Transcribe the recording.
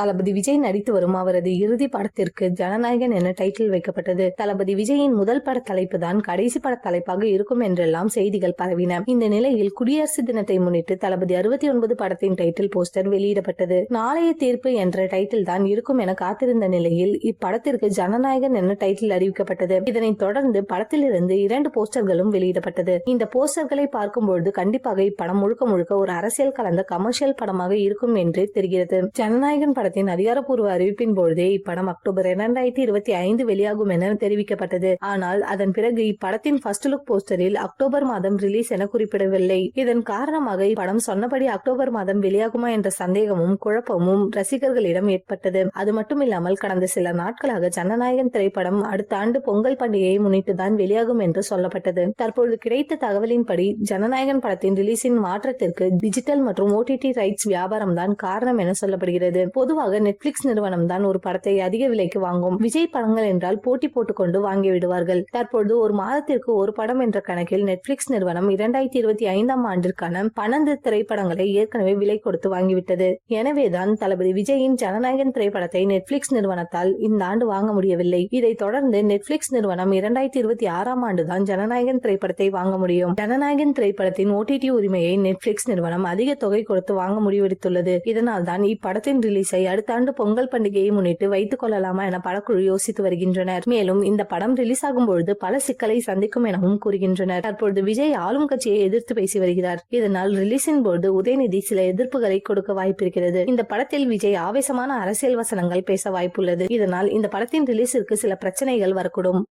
தளபதி விஜய் நடித்து வரும் அவரது இறுதி படத்திற்கு ஜனநாயகன் என டைட்டில் வைக்கப்பட்டது. தளபதி விஜயின் முதல் பட தலைப்பு தான் கடைசி பட தலைப்பாக இருக்கும் என்றெல்லாம் செய்திகள் பரவின. இந்த நிலையில் குடியரசு தினத்தை முன்னிட்டு தளபதி அறுபத்தி ஒன்பது படத்தின் டைட்டில் போஸ்டர் வெளியிடப்பட்டது. நாளைய தீர்ப்பு என்ற டைட்டில் தான் இருக்கும் என காத்திருந்த நிலையில் இப்படத்திற்கு ஜனநாயகன் என டைட்டில் அறிவிக்கப்பட்டது. இதனைத் தொடர்ந்து படத்திலிருந்து இரண்டு போஸ்டர்களும் வெளியிடப்பட்டது. இந்த போஸ்டர்களை பார்க்கும்பொழுது கண்டிப்பாக இப்படம் முழுக்க முழுக்க ஒரு அரசியல் கலந்த கமர்ஷியல் படமாக இருக்கும் என்று தெரிகிறது. ஜனநாயகன் படத்தின் அதிகாரப்பூர்வ அறிவிப்பின் பொழுதே இப்படம் அக்டோபர் இரண்டாயிரத்தி இருபத்தி ஐந்து வெளியாகும் என தெரிவிக்கப்பட்டது. ஆனால் அதன் பிறகு இப்படத்தின் ஃபர்ஸ்ட் லுக் போஸ்டரில் அக்டோபர் மாதம் ரிலீஸ் என குறிப்பிடவில்லை. இதன் காரணமாக இப்படம் சொன்னபடி அக்டோபர் மாதம் வெளியாகுமா என்ற சந்தேகமும் குழப்பமும் ரசிகர்களிடம் ஏற்பட்டது. அது மட்டுமில்லாமல் கடந்த சில நாட்களாக ஜனநாயகன் திரைப்படம் அடுத்த ஆண்டு பொங்கல் பண்டிகையை முன்னிட்டுதான் வெளியாகும் என்று சொல்லப்பட்டது. தற்பொழுது கிடைத்த தகவலின்படி ஜனநாயகன் படத்தின் ரிலீஸின் மாற்றத்திற்கு டிஜிட்டல் மற்றும் ஓடிடி ரைட்ஸ் வியாபாரம் தான் காரணம் என சொல்லப்படுகிறது. பொதுவாக நெட்ஃபிளிக்ஸ் நிறுவனம் தான் ஒரு படத்தை அதிக விலைக்கு வாங்கும். விஜய் படங்கள் என்றால் போட்டி போட்டுக்கொண்டு வாங்கி விடுவார்கள். தற்பொழுது ஒரு மாதத்திற்கு ஒரு படம் என்ற கணக்கில் நெட்ஃபிளிக்ஸ் நிறுவனம் இரண்டாயிரத்தி இருபத்தி ஐந்தாம் ஆண்டிற்கான பன்னெண்டு திரைப்படங்களை ஏற்கனவே விலை கொடுத்து வாங்கிவிட்டது. எனவேதான் தளபதி விஜயின் ஜனநாயகன் திரைப்படத்தை நெட்ஃபிளிக்ஸ் நிறுவனத்தால் இந்த ஆண்டு வாங்க முடியவில்லை. இதைத் தொடர்ந்து நெட்ஃபிளிக்ஸ் நிறுவனம் இரண்டாயிரத்தி இருபத்தி ஆறாம் ஆண்டு தான் ஜனநாயகன் திரைப்படத்தை வாங்க முடியும். ஜனநாயகன் திரைப்படத்தின் ஓடிடி உரிமையை நெட்ஃபிளிக்ஸ் நிறுவனம் அதிக தொகை கொடுத்து வாங்க முடிவெடுத்துள்ளது. இதனால் தான் இப்படத்தின் ரிலீஸை அடுத்த ஆண்டு பொங்கல் பண்டிகையை முன்னிட்டு வைத்துக் கொள்ளலாமா என படக்குழு யோசித்து வருகின்றனர். மேலும் இந்த படம் ரிலீஸ் ஆகும் பொழுது பல சிக்கலை சந்திக்கும் எனவும் கூறுகின்றனர். தற்பொழுது விஜய் ஆளும் கட்சியை எதிர்த்து பேசி வருகிறார். இதனால் ரிலீஸின் போது உதயநிதி சில எதிர்ப்புகளை கொடுக்க வாய்ப்பிருக்கிறது. இந்த படத்தில் விஜய் ஆவேசமான அரசியல் வசனங்கள் பேச வாய்ப்புள்ளது. இதனால் இந்த படத்தின் ரிலீஸிற்கு சில பிரச்சனைகள் வரக்கூடும்.